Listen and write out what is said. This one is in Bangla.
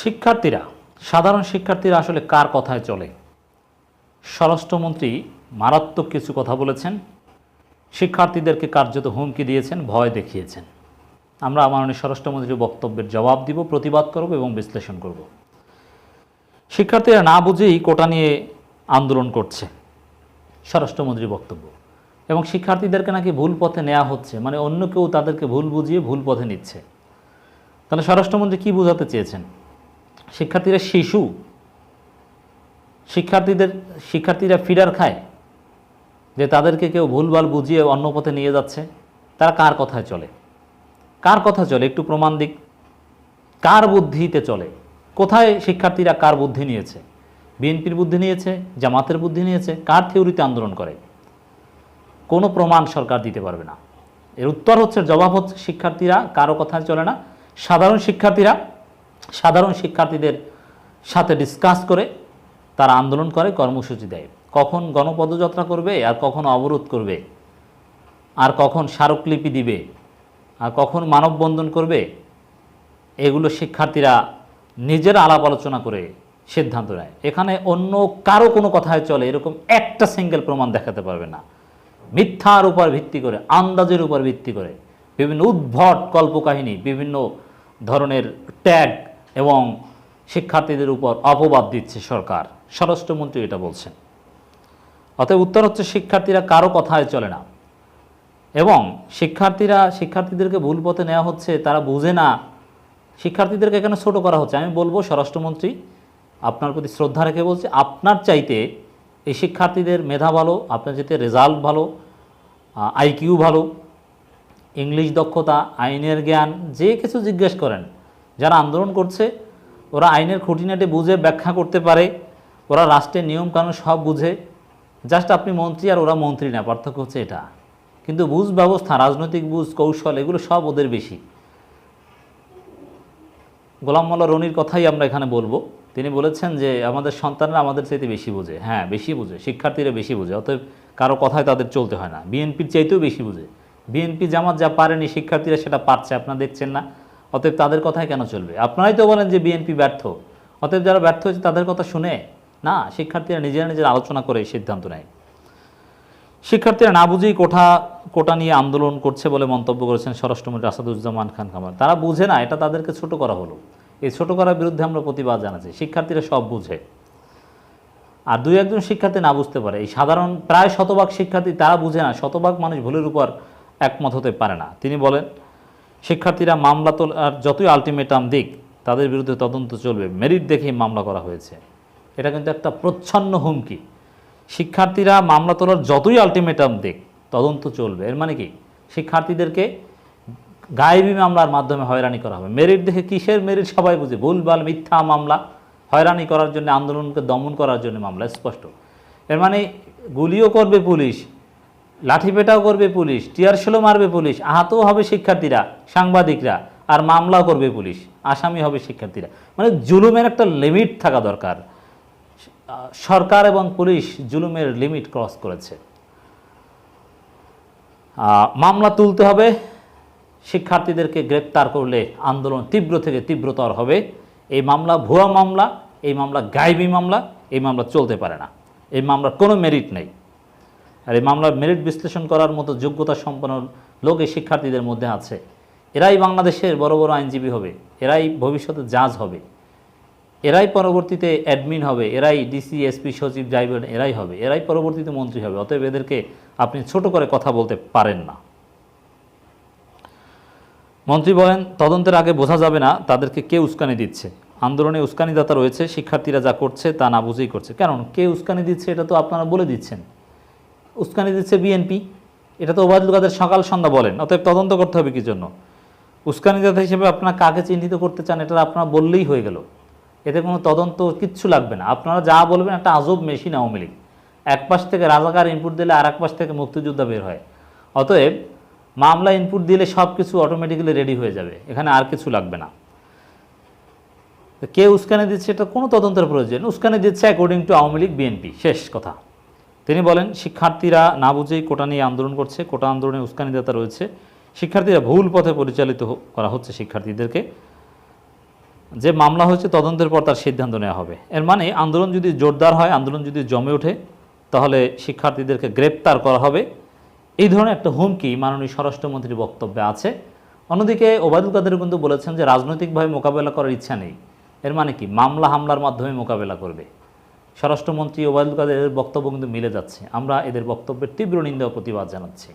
শিক্ষার্থীরা, সাধারণ শিক্ষার্থীরা আসলে কার কথায় চলে? স্বরাষ্ট্রমন্ত্রী মারাত্মক কিছু কথা বলেছেন। শিক্ষার্থীদেরকে কার্যত হুমকি দিয়েছেন, ভয় দেখিয়েছেন। আমরা মাননীয় স্বরাষ্ট্রমন্ত্রীর বক্তব্যের জবাব দিব, প্রতিবাদ করব এবং বিশ্লেষণ করব। শিক্ষার্থীরা না বুঝেই কোটা নিয়ে আন্দোলন করছে, স্বরাষ্ট্রমন্ত্রীর বক্তব্য। এবং শিক্ষার্থীদেরকে নাকি ভুল পথে নেওয়া হচ্ছে মানে অন্য কেউ তাদেরকে ভুল বুঝিয়ে ভুল পথে নিচ্ছে। তাহলে স্বরাষ্ট্রমন্ত্রী কী বোঝাতে চেয়েছেন? শিক্ষার্থীরা শিশু, শিক্ষার্থীদের, শিক্ষার্থীরা ফিডার খায়, যে তাদেরকে কেউ ভুলভাল বুঝিয়ে অন্য পথে নিয়ে যাচ্ছে, তারা কার কথায় চলে? কার কথা চলে? একটু প্রমাণ দিক। কার বুদ্ধিতে চলে? কোথায় শিক্ষার্থীরা কার বুদ্ধি নিয়েছে? বিএনপির বুদ্ধি নিয়েছে, জামাতের বুদ্ধি নিয়েছে, কার থিওরিতে আন্দোলন করে? কোনো প্রমাণ সরকার দিতে পারবে না। এর উত্তর হচ্ছে, জবাব হচ্ছে, শিক্ষার্থীরা কারও কথায় চলে না। সাধারণ শিক্ষার্থীরা সাধারণ শিক্ষার্থীদের সাথে ডিসকাস করে তারা আন্দোলন করে, কর্মসূচি দেয়। কখন গণপদযাত্রা করবে আর কখন অবরোধ করবে? আর কখন স্মারকলিপি দিবে? আর কখন মানববন্ধন করবে? এগুলো শিক্ষার্থীরা নিজের আলাপ আলোচনা করে সিদ্ধান্ত নেয়। এখানে অন্য কারও কোনো কথায় চলে, এরকম একটা সিঙ্গেল প্রমাণ দেখাতে পারবে না। মিথ্যার উপর ভিত্তি করে, আন্দাজের উপর ভিত্তি করে, বিভিন্ন উদ্ভট কল্পকাহিনী, বিভিন্ন ধরনের ট্যাগ এবং শিক্ষার্থীদের উপর অপবাদ দিচ্ছে সরকার। স্বরাষ্ট্রমন্ত্রী এটা বলছেন। অতএব উত্তর হচ্ছে শিক্ষার্থীরা কারও কথায় চলে না। এবং শিক্ষার্থীরা, শিক্ষার্থীদেরকে ভুল পথে নেওয়া হচ্ছে, তারা বুঝে না। শিক্ষার্থীদেরকে এখানে ছোট করা হচ্ছে? আমি বলব, স্বরাষ্ট্রমন্ত্রী আপনার প্রতি শ্রদ্ধা রেখে বলছি, আপনার চাইতে এই শিক্ষার্থীদের মেধা ভালো, আপনার চাইতে রেজাল্ট ভালো আইকিউ ভালো, ইংলিশ দক্ষতা, আইনের জ্ঞান, যে কিছু জিজ্ঞেস করেন যারা আন্দোলন করছে, ওরা আইনের খুঁটিনাটি বুঝে ব্যাখ্যা করতে পারে, ওরা রাষ্ট্রের নিয়মকানুন সব বুঝে। জাস্ট আপনি মন্ত্রী আর ওরা মন্ত্রী না, পার্থক্য হচ্ছে এটা। কিন্তু বুঝ ব্যবস্থা, রাজনৈতিক বুঝ, কৌশল, এগুলো সব ওদের বেশি। গোলাম মোল্লা রনির কথাই আমরা এখানে বলব। তিনি বলেছেন যে, আমাদের সন্তানরা আমাদের চাইতে বেশি বোঝে। হ্যাঁ বেশি বোঝে, শিক্ষার্থীরা বেশি বোঝে, অতএব কারও কথায় তাদের চলতে হয় না। বিএনপির চাইতেও বেশি বোঝে। বিএনপি জামাত যা পারেনি, শিক্ষার্থীরা সেটা পারছে, আপনারা দেখছেন না। অতএব তাদের কথায় কেন চলবে? আপনারাই তো বলেন যে বিএনপি ব্যর্থ। অতএব যারা ব্যর্থ হয়েছে তাদের কথা শুনে, না, শিক্ষার্থীরা নিজেরা নিজের আলোচনা করে সিদ্ধান্ত নেয়। শিক্ষার্থীরা না বুঝেই কোঠা, কোটা নিয়ে আন্দোলন করছে বলে মন্তব্য করেছেন স্বরাষ্ট্রমন্ত্রী আসাদুজ্জামান খান কামাল তারা বুঝে না, এটা তাদেরকে ছোট করা হলো। এই ছোট করার বিরুদ্ধে আমরা প্রতিবাদ জানাচ্ছি। শিক্ষার্থীরা সব বুঝে। আর দুই একজন শিক্ষার্থী না বুঝতে পারে। এই সাধারণ প্রায় শতভাগ শিক্ষার্থী তারা বুঝে না, শতভাগ মানুষ ভুলের উপর একমত হতে পারে না। তিনি বলেন শিক্ষার্থীরা মামলা তোলার যতই আলটিমেটাম দিক, তাদের বিরুদ্ধে তদন্ত চলবে। মেরিট দেখেই মামলা করা হয়েছে। এটা কিন্তু একটা প্রচ্ছন্ন হুমকি। শিক্ষার্থীরা মামলা তোলার যতই আলটিমেটাম দিক, তদন্ত চলবে। এর মানে কি? শিক্ষার্থীদেরকে গায়েবী মামলার মাধ্যমে হয়রানি করা হবে। মেরিট দেখে কিসের মেরিট সবাই বুঝে? ভুলভাল, মিথ্যা মামলা। হয়রানি করার জন্য, আন্দোলনকে দমন করার জন্য মামলা, স্পষ্ট। এর মানে গুলিও করবে পুলিশ। লাঠিপেটাও করবে পুলিশ টিয়ারশেলও মারবে পুলিশ আহতও হবে শিক্ষার্থীরা, সাংবাদিকরা, আর মামলাও করবে পুলিশ, আসামি হবে শিক্ষার্থীরা। মানে জুলুমের একটা লিমিট থাকা দরকার। সরকার এবং পুলিশ জুলুমের লিমিট ক্রস করেছে। মামলা তুলতে হবে, শিক্ষার্থীদেরকে গ্রেপ্তার করলে আন্দোলন তীব্র থেকে তীব্রতর হবে। এই মামলা ভুয়া মামলা, এই মামলা গাইবি মামলা, এই মামলা চলতে পারে না। এই মামলার কোনো মেরিট নেই। আর এই মামলার মেরিট বিশ্লেষণ করার মতো যোগ্যতা সম্পন্ন লোক এই শিক্ষার্থীদের মধ্যে আছে। এরাই বাংলাদেশের বড় বড় আইনজীবী হবে, এরাই ভবিষ্যতে জাজ হবে, এরাই পরবর্তীতে অ্যাডমিন হবে, এরাই ডিসি এসপি সচিব যাইবেন এরাই হবে, এরাই পরবর্তীতে মন্ত্রী হবে, অতএব এদেরকে আপনি ছোট করে কথা বলতে পারেন না। মন্ত্রী বলেন, তদন্তের আগে বোঝা যাবে না তাদেরকে কে উস্কানি দিচ্ছে। আন্দোলনে উস্কানিদাতা রয়েছে, শিক্ষার্থীরা যা করছে তা না বুঝেই করছে। কারণ কে উস্কানি দিচ্ছে এটা তো আপনারা বলে দিচ্ছেন। উস্কানি দিচ্ছে বিএনপি, এটা তো ওবায়দুল কাদের সকাল সন্ধ্যা বলেন, অতএব তদন্ত করতে হবে কি জন্য? উস্কানিদাতা হিসেবে আপনার কাকে চিহ্নিত করতে চান এটা আপনারা বললেই হয়ে গেল। এতে কোনো তদন্ত কিচ্ছু লাগবে না। আপনারা যা বলবেন একটা আজব মেশিন আওয়ামী লীগ। এক পাশ থেকে রাজাকার ইনপুট দিলে আর এক পাশ থেকে মুক্তিযোদ্ধা বের হয়। অতএব মামলা ইনপুট দিলে সব কিছু অটোমেটিক্যালি রেডি হয়ে যাবে। এখানে আর কিছু লাগবে না। কে উস্কানি দিচ্ছে এটা কোনো তদন্তের প্রয়োজন উস্কানি দিচ্ছে according to Awami league, BNP. শেষ কথা। তিনি বলেন, শিক্ষার্থীরা না বুঝেই কোটা নিয়ে আন্দোলন করছে, কোটা আন্দোলনে উস্কানিদাতা রয়েছে। শিক্ষার্থীরা ভুল পথে পরিচালিত করা হচ্ছে শিক্ষার্থীদেরকে। যে মামলা হয়েছে, তদন্তের পর তার সিদ্ধান্ত নেওয়া হবে। এর মানে আন্দোলন যদি জোরদার হয়, আন্দোলন যদি জমে ওঠে, তাহলে শিক্ষার্থীদেরকে গ্রেপ্তার করা হবে। এই ধরনের একটা হুমকি মাননীয় স্বরাষ্ট্রমন্ত্রীর বক্তব্যে আছে। অন্যদিকে, ওবায়দুল কাদের কিন্তু বলেছেন যে, রাজনৈতিকভাবে মোকাবেলা করার ইচ্ছা নেই। এর মানে কি? মামলা হামলার মাধ্যমে মোকাবেলা করবে। স্বরাষ্ট্রমন্ত্রী ওবায়দুল কাদের বক্তব্য কিন্তু মিলে যাচ্ছে। আমরা এদের বক্তব্যের তীব্র নিন্দা প্রতিবাদ জানাচ্ছি।